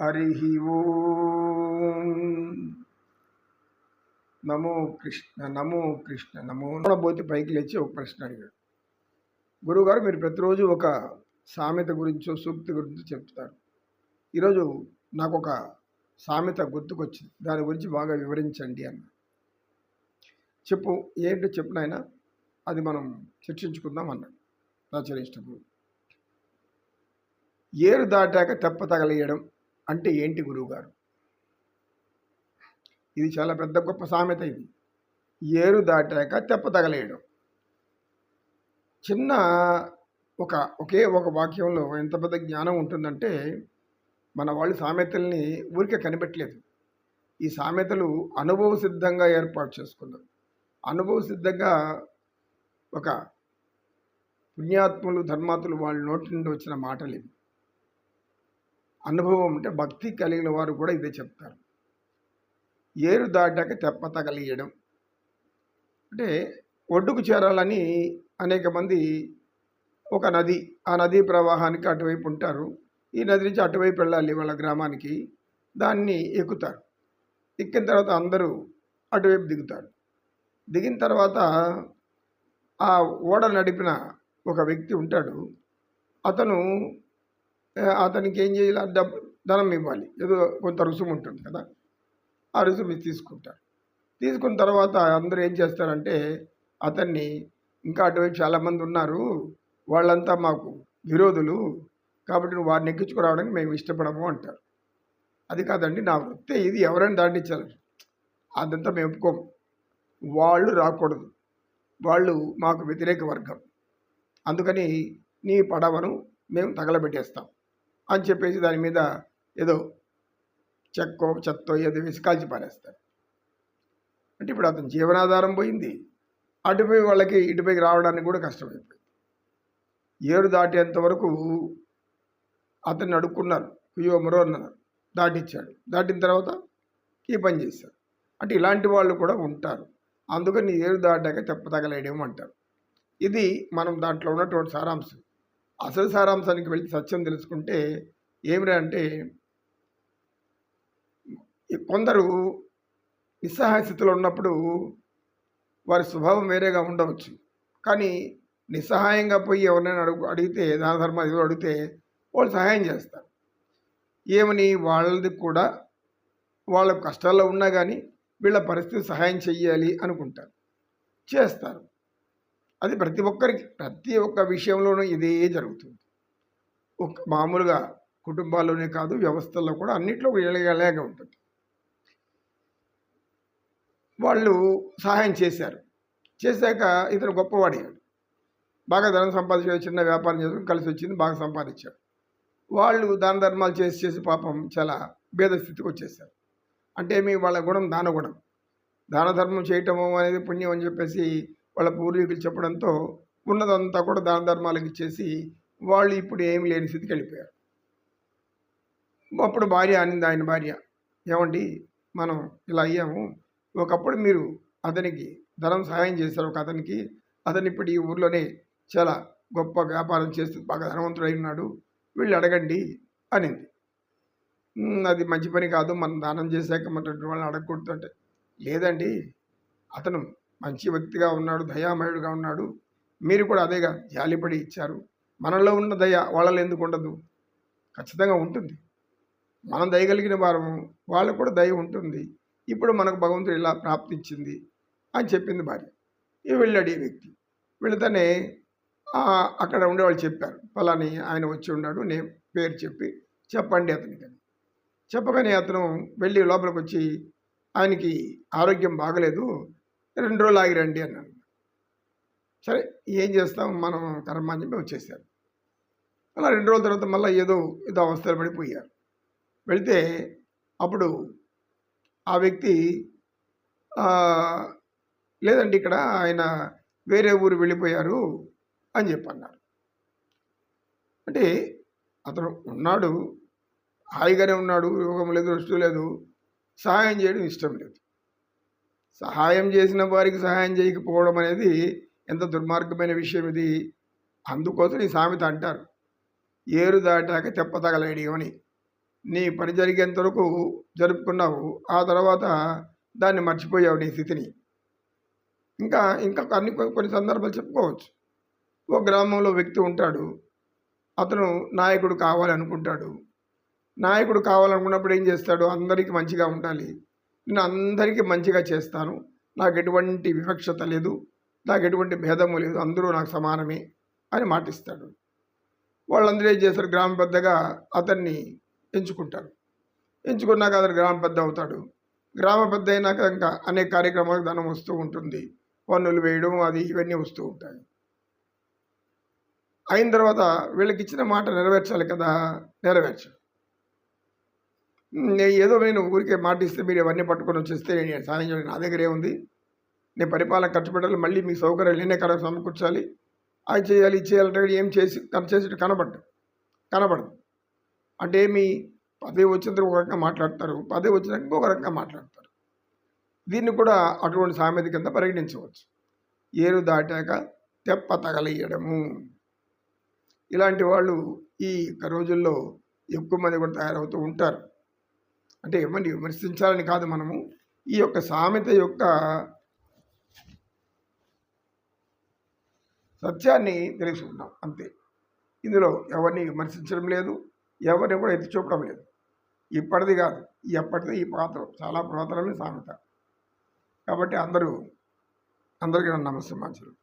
హరి ఓ నమో కృష్ణ నమో కృష్ణ నమో పోతే పైకి లేచి ఒక ప్రశ్న అడిగాడు. గురువుగారు మీరు ప్రతిరోజు ఒక సామెత గురించో సూక్తి గురించో చెప్తారు. ఈరోజు నాకు ఒక సామెత గుర్తుకొచ్చింది. దాని గురించి బాగా వివరించండి అన్న. చెప్పు ఏంటో చెప్పినైనా అది మనం చర్చించుకుందాం అన్నాడు గురువు. ఏరు దాటాక తెప్ప తగలేయడం అంటే ఏంటి గురువుగారు? ఇది చాలా పెద్ద గొప్ప సామెత ఇది. ఏరు దాటాక తెప్ప తగలేయడం. చిన్న ఒక ఒకే ఒక వాక్యంలో ఎంత పెద్ద జ్ఞానం ఉంటుందంటే మన వాళ్ళు సామెతల్ని ఊరికే కనిపెట్టలేదు. ఈ సామెతలు అనుభవ సిద్ధంగా ఏర్పాటు చేసుకున్నారు అనుభవ సిద్ధంగా ఒక పుణ్యాత్ములు ధర్మాత్ములు వాళ్ళ నోటి నుండి వచ్చిన మాటలు ఇవి. అనుభవం అంటే భక్తి కలిగిన వారు కూడా ఇదే చెప్తారు. ఏరు దాటాక తెప్ప తగలియడం. అంటే ఒడ్డుకు చేరాలని అనేక మంది ఒక నది ఆ నదీ ప్రవాహానికి అటువైపు ఉంటారు. ఈ నది నుంచి అటువైపు వెళ్ళాలి వాళ్ళ గ్రామానికి. దాన్ని ఎక్కుతారు. ఎక్కిన తర్వాత అందరూ అటువైపు దిగుతారు. దిగిన తర్వాత ఆ ఓడ నడిపిన ఒక వ్యక్తి ఉంటాడు. అతను అతనికి ఏం చేయాలి? డబ్బు ధనం ఇవ్వాలి. ఏదో కొంత రుసుము ఉంటుంది కదా. ఆ రుసుము తీసుకుంటారు తీసుకున్న తర్వాత అందరూ ఏం చేస్తారంటే అతన్ని ఇంకా అటువైపు చాలామంది ఉన్నారు. వాళ్ళంతా మాకు విరోధులు. కాబట్టి నువ్వు వారిని ఎక్కించుకురావడానికి మేము ఇష్టపడము అంటారు. అది కాదండి నా వృత్తి ఇది. ఎవరైనా దాటించాలి అదంతా మేము ఒప్పుకోము. వాళ్ళు రాకూడదు. వాళ్ళు మాకు వ్యతిరేక వర్గం. అందుకని నీ పడవను మేము తగలబెట్టేస్తాం. అని చెప్పేసి దాని మీద ఏదో చెక్కో చెత్తో ఏదో వేసి కాల్చి పారేస్తారు. అంటే ఇప్పుడు అతని జీవనాధారం పోయింది. అటుపై వాళ్ళకి ఇటుపైకి రావడానికి కూడా కష్టమైపోయింది. ఏడు దాటేంత వరకు అతన్ని అడుక్కున్నారు. కుయ్యో మరో అన్నారు దాటిచ్చాడు. దాటిన తర్వాత ఈ పని చేశారు. అంటే ఇలాంటి వాళ్ళు కూడా ఉంటారు. అందుకని ఏరు దాటాక తెప్ప తగలేయడం అంటారు. ఇది మనం దాంట్లో ఉన్నటువంటి సారాంశం. అసలు సారాంశానికి వెళ్ళి సత్యం తెలుసుకుంటే ఏమిరా అంటే కొందరు నిస్సహాయ స్థితిలో ఉన్నప్పుడు వారి స్వభావం వేరేగా ఉండవచ్చు. కానీ నిస్సహాయంగా పోయి ఎవరినైనా అడుగు అడిగితే దాన ధర్మ ఏదో అడిగితే వాళ్ళు సహాయం చేస్తారు. ఏమని వాళ్ళది కూడా వాళ్ళ కష్టాల్లో ఉన్నా కానీ వీళ్ళ పరిస్థితి సహాయం చెయ్యాలి అనుకుంటారు. చేస్తారు. అది ప్రతి ఒక్కరికి ప్రతి ఒక్క విషయంలోనూ ఇదే జరుగుతుంది. ఒక మామూలుగా కుటుంబాల్లోనే కాదు వ్యవస్థల్లో కూడా అన్నింటిలో ఇలాగే ఉంటుంది. వాళ్ళు సహాయం చేశారు. చేశాక ఇతను గొప్పవాడయ్యాడు బాగా ధనం సంపాదించాడు చిన్న వ్యాపారం చేసుకుని కలిసి వచ్చింది బాగా సంపాదించాడు. వాళ్ళు దాన ధర్మాలు చేసి చేసి పాపం చాలా భేద స్థితికి వచ్చేసారు అంటే మీ వాళ్ళ గుణం దాన గుణం దాన ధర్మం చేయటము అనేది పుణ్యం అని చెప్పేసి వాళ్ళ పూర్వీకులు చెప్పడంతో ఉన్నదంతా కూడా దాన ధర్మాలకు ఇచ్చేసి వాళ్ళు ఇప్పుడు ఏమి లేని స్థితికి వెళ్ళిపోయారు. అప్పుడు భార్య అనింది ఆయన భార్య ఏమండి మనం ఇలా అయ్యాము. ఒకప్పుడు మీరు అతనికి ధనం సహాయం చేశారు. ఒక అతనికి అతను ఇప్పుడు ఈ ఊర్లోనే చాలా గొప్ప వ్యాపారం చేస్తూ బాగా ధనవంతుడు ఉన్నాడు. వీళ్ళు అడగండి అనింది. అది మంచి పని కాదు. మనం దానం చేశాక మన వాళ్ళని అడగకూడదు అంటే లేదండి అతను మంచి వ్యక్తిగా ఉన్నాడు దయామయుడుగా ఉన్నాడు. మీరు కూడా అదేగా జాలిపడి ఇచ్చారు. మనలో ఉన్న దయ వాళ్ళలో ఎందుకు ఉండదు? ఖచ్చితంగా ఉంటుంది. మనం దయగలిగిన వారము వాళ్ళకు కూడా దయ ఉంటుంది. ఇప్పుడు మనకు భగవంతుడు ఇలా ప్రాప్తించింది అని చెప్పింది భార్య. ఈ వెళ్ళాడు ఈ వ్యక్తి. వెళితేనే అక్కడ ఉండేవాళ్ళు చెప్పారు. ఫలాని ఆయన వచ్చి ఉన్నాడు నేను పేరు చెప్పి చెప్పండి అతనికి అని. చెప్పగానే అతను వెళ్ళి లోపలికి వచ్చి ఆయనకి ఆరోగ్యం బాగలేదు రెండు రోజులు ఆగిరండి అన్నాను సరే ఏం చేస్తాం? మనం కర్మ అని చెప్పి వచ్చేసారు. అలా రెండు రోజుల తర్వాత మళ్ళీ ఏదో ఏదో అవస్థలు పడిపోయారు. వెళితే అప్పుడు ఆ వ్యక్తి లేదండి ఇక్కడ ఆయన వేరే ఊరు వెళ్ళిపోయారు అని చెప్పి అన్నారు అంటే అతను ఉన్నాడు హాయిగానే ఉన్నాడు రోగం లేదు రుచి లేదు సహాయం చేయడం ఇష్టం లేదు. సహాయం చేసిన వారికి సహాయం చేయకపోవడం అనేది ఎంత దుర్మార్గమైన విషయం ఇది. అందుకోసం ఈ సామెత అంటారు. ఏరు దాటాక తెప్ప తగలేడి అని. నీ పని జరిగేంత వరకు జరుపుకున్నావు ఆ తర్వాత దాన్ని మర్చిపోయావు నీ స్థితిని. ఇంకా ఇంకా అన్ని కొన్ని సందర్భాలు చెప్పుకోవచ్చు. ఓ గ్రామంలో వ్యక్తి ఉంటాడు. అతను నాయకుడు కావాలనుకుంటాడు. నాయకుడు కావాలనుకున్నప్పుడు ఏం చేస్తాడు? అందరికీ మంచిగా ఉండాలి. నేను అందరికీ మంచిగా చేస్తాను. నాకు ఎటువంటి వివక్షత లేదు. నాకు ఎటువంటి భేదము లేదు. అందరూ నాకు సమానమే అని మాటిస్తాడు. వాళ్ళందరూ ఏం చేస్తారు? గ్రామ పెద్దగా అతన్ని ఎంచుకుంటారు. ఎంచుకున్నాక అతను గ్రామ పెద్ద అవుతాడు. గ్రామ పెద్ద అయినాక ఇంకా అనేక కార్యక్రమాలకు ధనం వస్తూ ఉంటుంది. పన్నులు వేయడం అది ఇవన్నీ వస్తూ ఉంటాయి. అయిన తర్వాత వీళ్ళకి ఇచ్చిన మాట నెరవేర్చాలి కదా? నెరవేర్చాలి. ఏదో నేను ఊరికే మాటిస్తే మీరు ఇవన్నీ పట్టుకొని వచ్చేస్తే నేను సాయం చేయండి నా దగ్గరే ఉంది. నేను పరిపాలన ఖర్చు పెట్టాలి మళ్ళీ మీ సౌకర్యాలు నేనే కడ సమకూర్చాలి. అది చేయాలి ఇది చేయాలంటే ఏం చేసి తను చేసి కనబడ్డు కనబడదు. అంటే మీ పదవి వచ్చిన తర్వాత ఒక రకంగా మాట్లాడతారు పదవి వచ్చినాక ఇంకొక రకంగా మాట్లాడతారు. దీన్ని కూడా అటువంటి సామెత కింద పరిగణించవచ్చు. ఏరు దాటాక తెప్ప తగలేయడము ఇలాంటి వాళ్ళు ఈ యొక్క రోజుల్లో ఎక్కువ మంది కూడా తయారవుతూ ఉంటారు. అంటే ఎవరిని విమర్శించాలని కాదు మనము. ఈ యొక్క సామెత యొక్క సత్యాన్ని తెలుసుకుంటాం అంతే. ఇందులో ఎవరిని విమర్శించడం లేదు ఎవరిని కూడా ఎత్తి చూపడం లేదు. ఇప్పటిది కాదు ఎప్పటిది ఈ పాత్ర చాలా పురాతనమైన సామెత. కాబట్టి అందరూ అందరికీ నమస్తే మాచరు